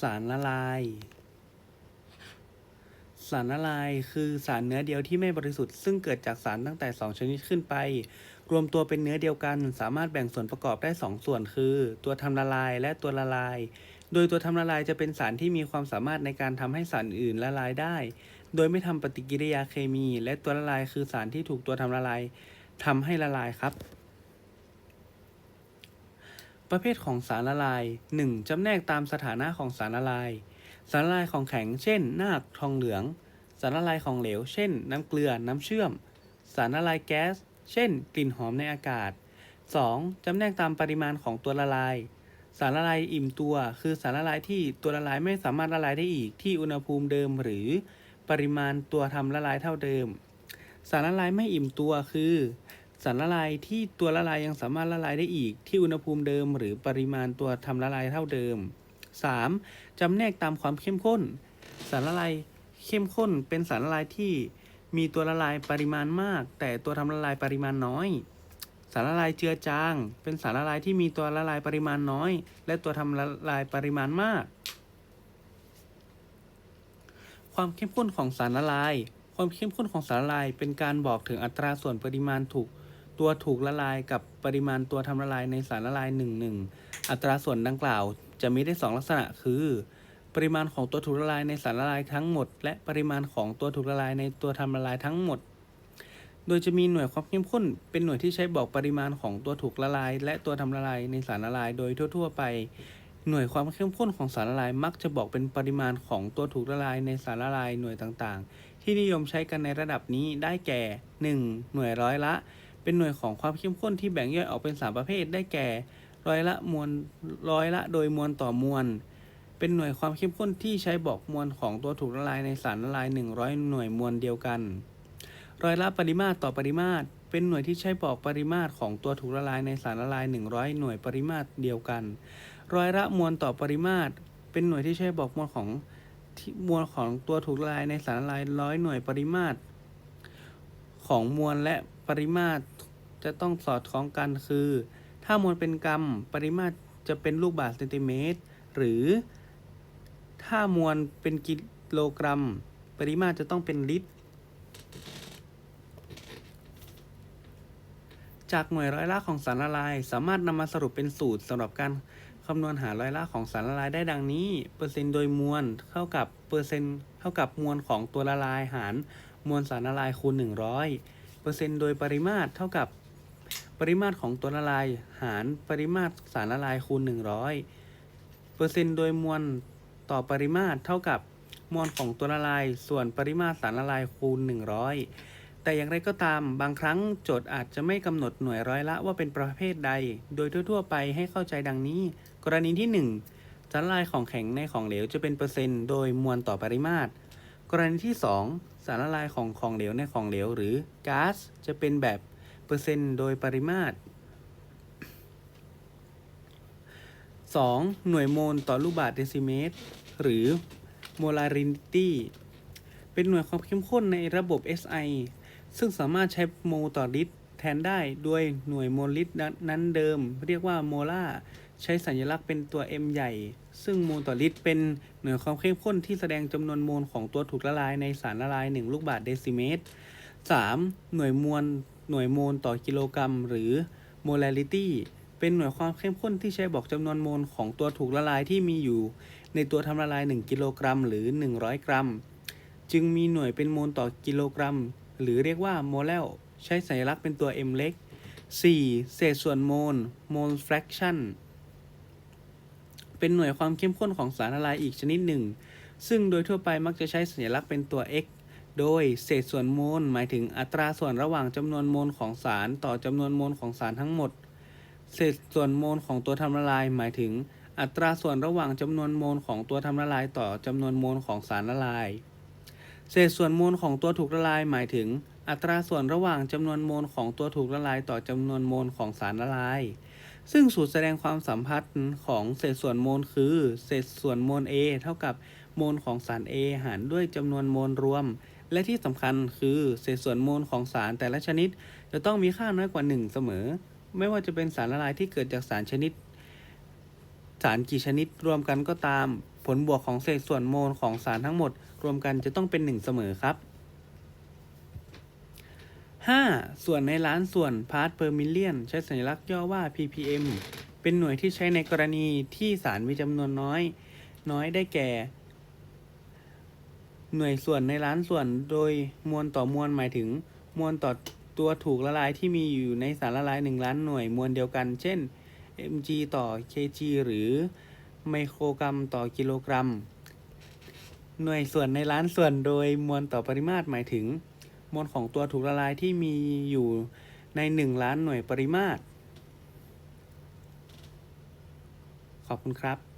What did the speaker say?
สารละลาย สารละลายคือสารเนื้อเดียวที่ไม่บริสุทธิ์ซึ่งเกิดจากสารตั้งแต่ 2 ชนิดขึ้นไป รวมตัวเป็นเนื้อเดียวกัน สามารถแบ่งส่วนประกอบได้ 2 ส่วนคือ ตัวทำละลายและตัวละลาย โดยตัวทำละลายจะเป็นสารที่มีความสามารถในการทำให้สารอื่นละลายได้ โดยไม่ทำปฏิกิริยาเคมี และตัวละลายคือสารที่ถูกตัวทำละลายทำให้ละลายครับ ประเภทของสารละลาย 1. จำแนกตามสถานะของสารละลาย สารละลายของแข็ง เช่น นาคทองเหลือง สารละลายของเหลว เช่น น้ำเกลือ น้ำเชื่อม สารละลายแก๊ส เช่น กลิ่นหอมในอากาศ 2. จำแนกตามปริมาณของตัวละลาย สารละลายอิ่มตัว คือสารละลายที่ตัวละลายไม่สามารถละลายได้อีกที่อุณหภูมิเดิม หรือปริมาณตัวทำละลายเท่าเดิม สารละลายไม่อิ่มตัวคือ สารละลายที่ตัวละลายยังสามารถละลายได้อีก ที่อุณหภูมิเดิม หรือปริมาณตัวทำละลายเท่าเดิม 3. จำแนกตามความเข้มข้น สารละลายเข้มข้นเป็นสารละลายที่มีตัวละลายปริมาณมาก แต่ตัวทำละลายปริมาณน้อย สารละลายเจือจาง เป็นสารละลายที่มีตัวละลายปริมาณน้อย และตัวทำละลายปริมาณมาก ความเข้มข้นของสารละลายความเข้มข้นของสารละลายเป็นการบอกถึงอัตราส่วนปริมาณถูก ตัวถูกละลายกับปริมาณตัวทำละลายในสารละลายหนึ่งหนึ่งอัตราส่วนดังกล่าวจะมีได้สองลักษณะคือ ปริมาณของตัวถูกละลายในสารละลายทั้งหมด และปริมาณของตัวถูกละลายในตัวทำละลายทั้งหมด โดยจะมีหน่วยความเข้มข้น เป็นหน่วยที่ใช้บอกปริมาณของตัวถูกละลาย และตัวทำละลายในสารละลายโดยทั่ว ๆ ไป หน่วยความเข้มข้นของสารละลายมักจะบอกเป็นปริมาณของตัวถูกละลายในสารละลายหน่วยต่างๆ ที่นิยมใช้กันในระดับนี้ได้แก่ 1. หน่วยร้อยละ เป็นหน่วยของความเข้มข้นที่แบ่งย่อยออกเป็น 3 ประเภท ได้แก่ ร้อยละมวลร้อยละโดยมวลต่อมวล เป็นหน่วยความเข้มข้นที่ใช้บอกมวลของตัวถูกละลายในสารละลาย 100 หน่วยมวลเดียวกัน ร้อยละปริมาตรต่อปริมาตร เป็นหน่วยที่ใช้บอกปริมาตรของตัวถูกละลายในสารละลาย 100 หน่วยปริมาตรเดียวกัน ร้อยละมวลต่อปริมาตร เป็นหน่วยที่ใช้บอกมวลของที่มวลของตัวถูกละลายในสารละลายร้อยหน่วยปริมาตร ของมวลและปริมาตร จะต้องสอดคล้องกันคือ ถ้ามวลเป็นกรัมปริมาตรจะเป็นลูกบาศก์เซนติเมตร หรือ ถ้ามวลเป็นกิโลกรัม ปริมาตรจะต้องเป็นลิตร จากหน่วยร้อยละของสารละลาย สามารถนำมาสรุปเป็นสูตรสำหรับการคำนวณหาร้อยละของสารละลายได้ดังนี้ เปอร์เซ็นต์โดยมวลเท่ากับเปอร์เซ็นต์เท่ากับมวลของตัวละลายหารมวลสารละลายคูณ 100 เปอร์เซ็นต์โดยปริมาตรเท่ากับ ปริมาตรของตัวละลายหารปริมาตรสารละลายคูณ 100เปอร์เซ็นต์โดยมวลต่อปริมาตรเท่ากับมวลของตัวละลาย ส่วนปริมาตรสารละลายคูณ 100 แต่อย่างไรก็ตามบางครั้งโจทย์อาจจะไม่กำหนดหน่วยร้อยละว่าเป็นประเภทใด โดยทั่ว ๆ ไปให้เข้าใจดังนี้ กรณีที่ 1 สารละลายของแข็งในของเหลวจะเป็นเปอร์เซ็นต์โดยมวลต่อปริมาตร กรณีที่ 2 สารละลายของของเหลวในของเหลวหรือก๊าซจะเป็นแบบ เปอร์เซ็นต์โดยปริมาตร 2. หน่วยโมลต่อลูกบาศก์เดซิเมตร หรือ molarity เป็นหน่วยความเข้มข้นในระบบ SI ซึ่งสามารถใช้โมลต่อลิตรแทนได้ด้วยหน่วยโมลลิตรนั้นเดิม เรียกว่าโมลาร์ใช้สัญลักษณ์เป็นตัว m ใหญ่ ซึ่งโมลต่อลิตรเป็นหน่วยความเข้มข้นที่แสดงจำนวนโมลของตัวถูกละลายในสารละลาย 1 ลูกบาศก์เดซิเมตร 3. หน่วยมวล หน่วยโมลต่อกิโลกรัม หรือ molarity เป็นหน่วยความเข้มข้นที่ใช้บอกจำนวนโมลของตัวถูกละลายที่มีอยู่ ในตัวทำละลาย 1 กิโลกรัม หรือ 100 กรัม จึงมีหน่วยเป็นโมลต่อกิโลกรัม หรือเรียกว่าโมเลลใช้สัญลักษณ์เป็นตัว m เล็ก 4. เศษส่วนโมล mole fraction เป็นหน่วยความเข้มข้นของสารละลายอีกชนิดหนึ่ง ซึ่งโดยทั่วไปมักจะใช้สัญลักษณ์เป็นตัว x โดยเศษส่วนโมลหมายถึงอัตราส่วนระหว่างจำนวนโมลของสารต่อจำนวนโมลของสารทั้งหมด เศษส่วนโมลของตัวทำละลาย หมายถึง อัตราส่วนระหว่างจำนวนโมลของตัวทำละลาย ต่อจำนวนโมลของสารละลาย เศษส่วนโมลของตัวถูกละลาย หมายถึง อัตราส่วนระหว่างจำนวนโมลของตัวถูกละลายต่อจำนวนโมลของสารละลาย ซึ่งสูตรแสดงความสัมพันธ์ของเศษส่วนโมลคือ เศษส่วนโมล A เท่ากับโมลของสาร A หารด้วยจำนวนโมลรวม และที่สำคัญคือเศษส่วนโมลของสารแต่ละชนิด จะต้องมีค่าน้อยกว่า 1 เสมอ ไม่ว่าจะเป็นสารละลายที่เกิดจากสารชนิด สารกี่ชนิดรวมกันก็ตาม ผลบวกของเศษส่วนโมลของสารทั้งหมด รวมกันจะต้องเป็น 1 เสมอครับ 5. ส่วนในล้านส่วน part per million ใช้สัญลักษณ์ย่อว่า ppm เป็นหน่วยที่ใช้ในกรณีที่สารมีจำนวนน้อย น้อยได้แก่ หน่วยส่วนในล้านส่วนโดยมวลต่อมวลหมายถึง มวลต่อตัวถูกละลายที่มีอยู่ในสารละลาย1ล้านหน่วยมวลเดียวกัน เช่น mg ต่อ kg หรือไมโครกรัมต่อกิโลกรัม หน่วยส่วนในล้านส่วนโดยมวลต่อปริมาตรหมายถึง มวลของตัวถูกละลายที่มีอยู่ใน 1 ล้านหน่วยปริมาตร ขอบคุณครับ